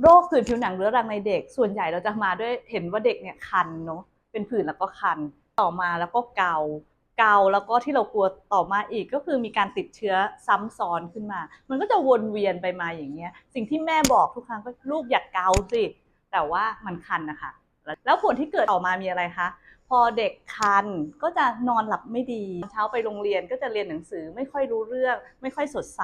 โรคผื่นผิวหนังเรื้อรังในเด็ก ส่วนใหญ่เราจะมาด้วยเห็นว่าเด็กเนี่ยคันเนาะเป็นผื่นแล้วก็คันต่อมาแล้วก็เกาเกาแล้วก็ที่เรากลัวต่อมาอีกก็คือมีการติดเชื้อซ้ำซ้อนขึ้นมา มันก็จะวนเวียนไปมาอย่างเงี้ย สิ่งที่แม่บอกทุกครั้งก็ลูกอย่ากเกาสิแต่ว่ามันคันนะคะแล้วผลที่เกิดออกมามีอะไรคะ พอเด็กคันก็จะนอนหลับไม่ดี เช้าไปโรงเรียนก็จะเรียนหนังสือไม่ค่อยรู้เรื่อง ไม่ค่อยสดใส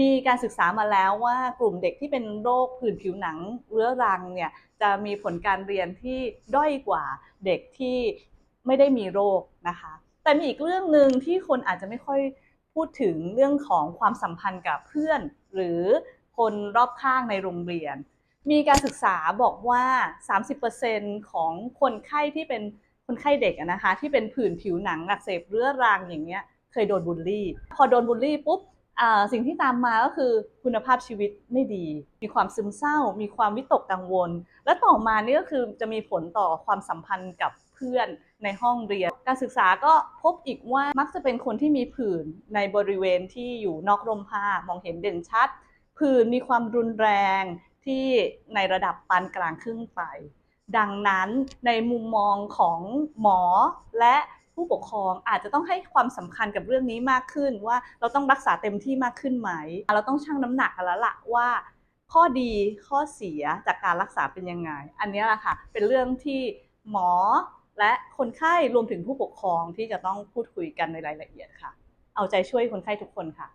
มีการศึกษามาแล้วว่ากลุ่มเด็กที่เป็นโรคผื่นผิวหนังเรื้อรังเนี่ยจะมีผลการเรียนที่ด้อยกว่าเด็กที่ไม่ได้มีโรคนะคะ แต่มีอีกเรื่องหนึ่งที่คนอาจจะไม่ค่อยพูดถึงเรื่องของความสัมพันธ์กับเพื่อน หรือคนรอบข้างในโรงเรียน มีการศึกษาบอกว่า 30%ของคนไข้ที่เป็น คนไข้เด็กนะคะ ที่เป็นผื่นผิวหนังอักเสบเรื้อรังอย่างเงี้ยเคยโดนบูลลี่ พอโดนบูลลี่ปุ๊บสิ่งที่ตามมาก็คือคุณภาพชีวิตไม่ดี มีความซึมเศร้า มีความวิตกกังวล และต่อมานี่ก็คือจะมีผลต่อความสัมพันธ์กับเพื่อนในห้องเรียน การศึกษาก็พบอีกว่ามักจะเป็นคนที่มีผื่นในบริเวณที่อยู่นอกร่มผ้ามองเห็นเด่นชัด ผื่นมีความรุนแรงที่ในระดับปานกลางขึ้นไป ดังนั้นในมุมมองของหมอและผู้ปกครองอาจจะต้องให้ความสำคัญกับเรื่องนี้มากขึ้น ว่าเราต้องรักษาเต็มที่มากขึ้นไหม เราต้องชั่งน้ำหนักกันแล้วละว่า ข้อดีข้อเสียจากการรักษาเป็นยังไง อันนี้แหละค่ะเป็นเรื่องที่หมอและคนไข้รวมถึงผู้ปกครองที่จะต้องพูดคุยกันในรายละเอียดค่ะ เอาใจช่วยคนไข้ทุกคนค่ะ